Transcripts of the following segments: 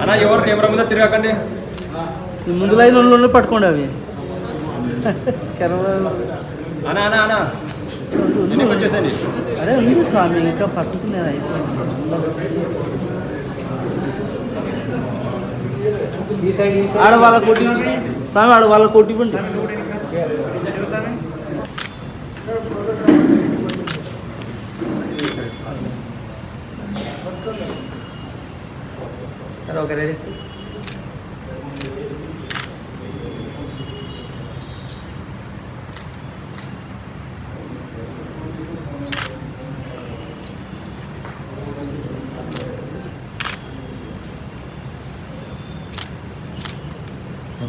అన్నా ఎవరు కెమెరా ముందు తిరగకండి. ముందు లైన్ వాళ్ళు పట్టుకోండి అవి. కెమెరా అన్నా అన్నా అన్నా. వెనక్కి వచ్చేసేయండి. అరే ఉంది స్వామి ఇంకా పట్టుకునేది అయిపోయింది. ఆడ వాళ్ళ కొట్టి స్వామి ఆడ వాళ్ళ కొట్టి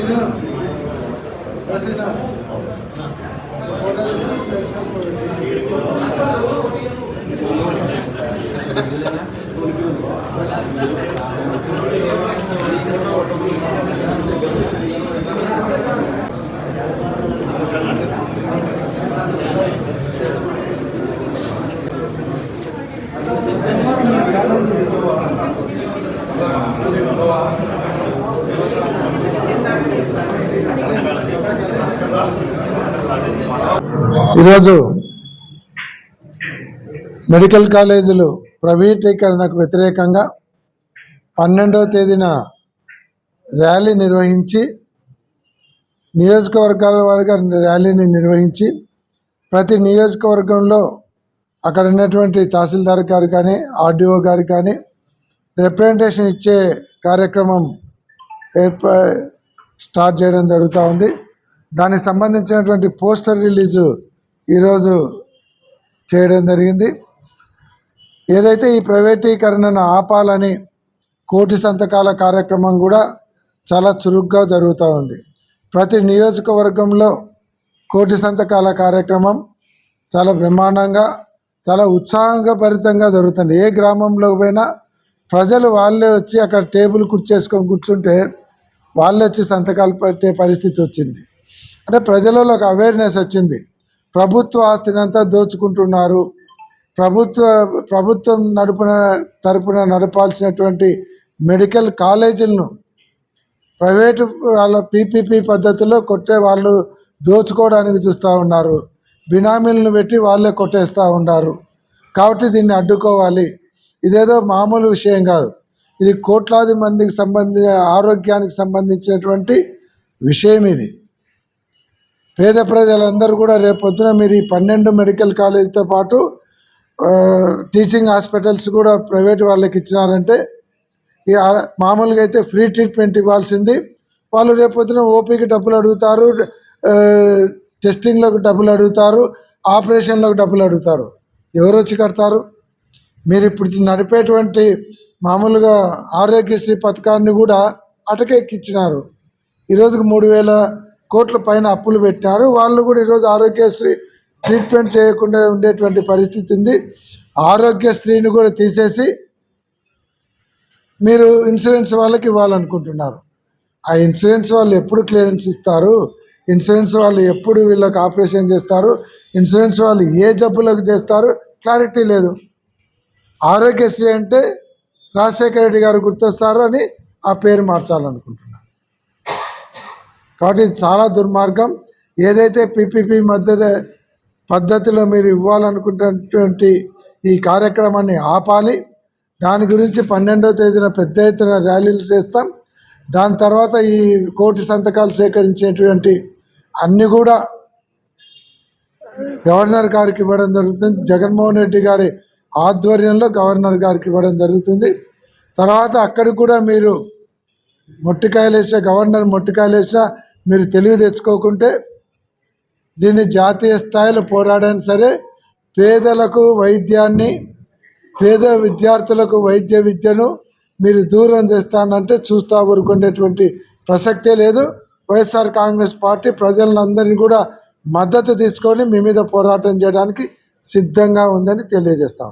Gracias. Thank you. ఈరోజు మెడికల్ కాలేజీలు ప్రైవేటీకరణకు వ్యతిరేకంగా పన్నెండవ తేదీన ర్యాలీ నిర్వహించి నియోజకవర్గాల వారిగా ర్యాలీని నిర్వహించి ప్రతి నియోజకవర్గంలో అక్కడ ఉన్నటువంటి తహసీల్దార్ గారు కానీ ఆర్డీఓ గారు కానీ రిప్రజెంటేషన్ ఇచ్చే కార్యక్రమం ఏర్పా స్టార్ట్ చేయడం జరుగుతూ ఉంది. దానికి సంబంధించినటువంటి పోస్టర్ రిలీజు ఈరోజు చేయడం జరిగింది. ఏదైతే ఈ ప్రైవేటీకరణను ఆపాలని కోటి సంతకాల కార్యక్రమం కూడా చాలా చురుగ్గా జరుగుతూ ఉంది. ప్రతి నియోజకవర్గంలో కోటి సంతకాల కార్యక్రమం చాలా బ్రహ్మాండంగా చాలా ఉత్సాహంగా భరితంగా జరుగుతుంది. ఏ గ్రామంలో పోయినా ప్రజలు వాళ్ళే వచ్చి అక్కడ టేబుల్ కుర్చేసుకొని కూర్చుంటే వాళ్ళే వచ్చి సంతకాలు పెట్టే పరిస్థితి వచ్చింది. అంటే ప్రజలలో ఒక అవేర్నెస్ వచ్చింది. ప్రభుత్వ ఆస్తిని అంతా దోచుకుంటున్నారు. ప్రభుత్వ ప్రభుత్వం నడుపున తరపున నడపాల్సినటువంటి మెడికల్ కాలేజీలను ప్రైవేటు వాళ్ళ పీపీపీ పద్ధతిలో కొట్టే వాళ్ళు దోచుకోవడానికి చూస్తూ ఉన్నారు. బినామీలను పెట్టి వాళ్ళే కొట్టేస్తూ ఉన్నారు. కాబట్టి దీన్ని అడ్డుకోవాలి. ఇదేదో మామూలు విషయం కాదు. ఇది కోట్లాది మందికి సంబంధి ఆరోగ్యానికి సంబంధించినటువంటి విషయం ఇది. పేద ప్రజలందరూ కూడా రేపొద్దున మీరు ఈ పన్నెండు మెడికల్ కాలేజీతో పాటు టీచింగ్ హాస్పిటల్స్ కూడా ప్రైవేట్ వాళ్ళకి ఇచ్చినారంటే ఈ మామూలుగా అయితే ఫ్రీ ట్రీట్మెంట్ ఇవ్వాల్సింది. వాళ్ళు రేపొద్దున ఓపీకి డబ్బులు అడుగుతారు టెస్టింగ్లోకి డబ్బులు అడుగుతారు ఆపరేషన్లోకి డబ్బులు అడుగుతారు. ఎవరు వచ్చి కడతారు? మీరు ఇప్పుడు నడిపేటువంటి మామూలుగా ఆరోగ్యశ్రీ పథకాన్ని కూడా అటకెక్కిచ్చినారు. ఈరోజుకి మూడు వేల కోట్ల పైన అప్పులు పెట్టినారు. వాళ్ళు కూడా ఈరోజు ఆరోగ్యశ్రీ ట్రీట్మెంట్ చేయకుండా ఉండేటువంటి పరిస్థితి ఉంది. ఆరోగ్యశ్రీని కూడా తీసేసి మీరు ఇన్సూరెన్స్ వాళ్ళకి ఇవ్వాలనుకుంటున్నారు. ఆ ఇన్సూరెన్స్ వాళ్ళు ఎప్పుడు క్లియరెన్స్ ఇస్తారు? ఇన్సూరెన్స్ వాళ్ళు ఎప్పుడు వీళ్ళకి ఆపరేషన్ చేస్తారు? ఇన్సూరెన్స్ వాళ్ళు ఏ జబ్బులకు చేస్తారు? క్లారిటీ లేదు. ఆరోగ్యశ్రీ అంటే రాజశేఖర రెడ్డి గారు గుర్తొస్తారు అని ఆ పేరు మార్చాలనుకుంటున్నారు కాబట్టి ఇది చాలా దుర్మార్గం. ఏదైతే పీపీపీ మద్దతు పద్ధతిలో మీరు ఇవ్వాలనుకుంటున్నటువంటి ఈ కార్యక్రమాన్ని ఆపాలి. దాని గురించి పన్నెండవ తేదీన పెద్ద ఎత్తున ర్యాలీలు చేస్తాం. దాని తర్వాత ఈ కోటి సంతకాలు సేకరించేటువంటి అన్నీ కూడా గవర్నర్ గారికి ఇవ్వడం జరుగుతుంది. జగన్మోహన్ రెడ్డి గారి ఆధ్వర్యంలో గవర్నర్ గారికి ఇవ్వడం జరుగుతుంది. తర్వాత అక్కడ కూడా మీరు మొట్టికాయలేసిన గవర్నర్ మొట్టికాయలేసిన మీరు తెలివి తెచ్చుకోకుంటే దీన్ని జాతీయ స్థాయిలో పోరాడని సరే పేదలకు వైద్యాన్ని పేద విద్యార్థులకు వైద్య విద్యను మీరు దూరం చేస్తానంటే చూస్తా ఊరుకునేటువంటి ప్రసక్తే లేదు. వైఎస్ఆర్ కాంగ్రెస్ పార్టీ ప్రజలందరినీ కూడా మద్దతు తీసుకొని మీ మీద పోరాటం చేయడానికి సిద్ధంగా ఉందని తెలియజేస్తా